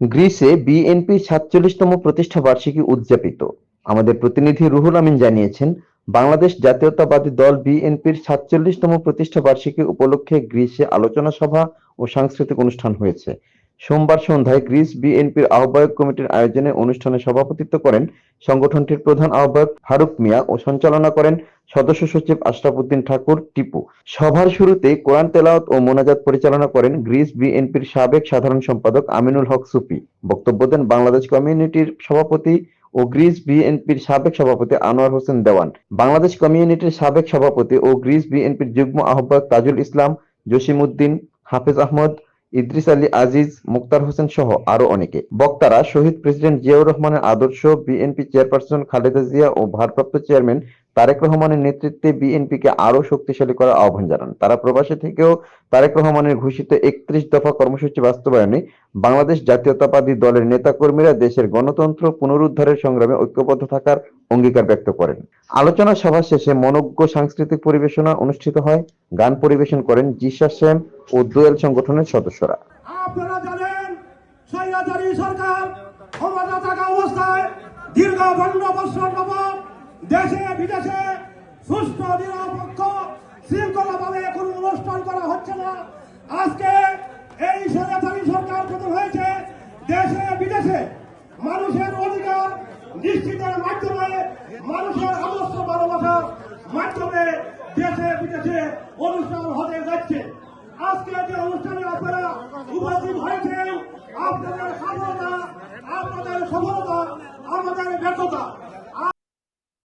গ্রিসে BNP সাতচল্লিশতম প্রতিষ্ঠা বার্ষিকী উদযাপিত। আমাদের প্রতিনিধি রুহুল আমিন জানিয়েছেন, বাংলাদেশ জাতীয়তাবাদী দল বিএনপির সাতচল্লিশতম প্রতিষ্ঠা বার্ষিকী উপলক্ষে গ্রিসে আলোচনা সভা ও সাংস্কৃতিক অনুষ্ঠান হয়েছে। সোমবার সন্ধ্যায় গ্রিস বিএনপির আহ্বায়ক কমিটির আয়োজনে অনুষ্ঠানে সভাপতিত্ব করেন সংগঠনটির প্রধান আহ্বায়ক ফারুক মিয়া ও সঞ্চালনা করেন সদস্য সচিব আশরাফুদ্দিন ঠাকুর, টিপু। সভার শুরুতে কোরআন তেলাওয়াত ও মোনাজাত পরিচালনা করেন গ্রিস বিএনপির সাবেক সাধারণ সম্পাদক আমিনুল হক সুফি। বক্তব্য দেন বাংলাদেশ কমিউনিটির সভাপতি ও গ্রিস বিএনপির সাবেক সভাপতি আনোয়ার হোসেন দেওয়ান। বাংলাদেশ কমিউনিটির সাবেক সভাপতি ও গ্রিস বিএনপির যুগ্ম আহ্বায়ক তাজুল ইসলাম, জসিমউদ্দিন, হাফেজ আহমদ ইদ্রিস আলী আজিজ, মুক্তার হোসেন সহ আরও অনেকে। বক্তারা শহীদ প্রেসিডেন্ট জিয়াউর রহমানের আদর্শ বিএনপি চেয়ারপারসন খালেদা জিয়া ও ভারপ্রাপ্ত চেয়ারম্যান তারেক রহমানের নেতৃত্বে বিএনপিকে আরও শক্তিশালী করার আহ্বান জানান। তারা প্রবাসী থেকেও তারেক রহমানের ঘোষিত একত্রিশ দফা কর্মসূচি বাস্তবায়নে বাংলাদেশ জাতীয়তাবাদী দলের নেতাকর্মীরা দেশের গণতন্ত্র পুনরুদ্ধারের সংগ্রামে ঐক্যবদ্ধ থাকার অঙ্গীকার ব্যক্ত করেন। আলোচনা সভা শেষে মনজ্ঞ সাংস্কৃতিক পরিবেশনা অনুষ্ঠিত হয়। গান পরিবেশন করেন জিসা শ্যাম ও দোয়েল সংগঠনের সদস্যরা। আপনারা জানেন সরকার ক্ষমতা থাকা অবস্থায় দীর্ঘ দেশে, বিদেশে নিরপেক্ষ, শৃঙ্খলাভাবে কোনো অনুষ্ঠান করা হচ্ছে না। আজকে এই সরকার পতন হয়েছে, দেশে, বিদেশে মানুষের অধিকার নিশ্চিতের মাধ্যমে মানুষের আদর্শ ভালোবাসার মাধ্যমে দেশে, বিদেশে অনুষ্ঠান হতে যাচ্ছে। আজকে যে অনুষ্ঠানে আপনারা উপস্থিত হয়েছেন, আপনাদের সফলতা আপনাদের সফলতা, আমাদের ব্যর্থতা।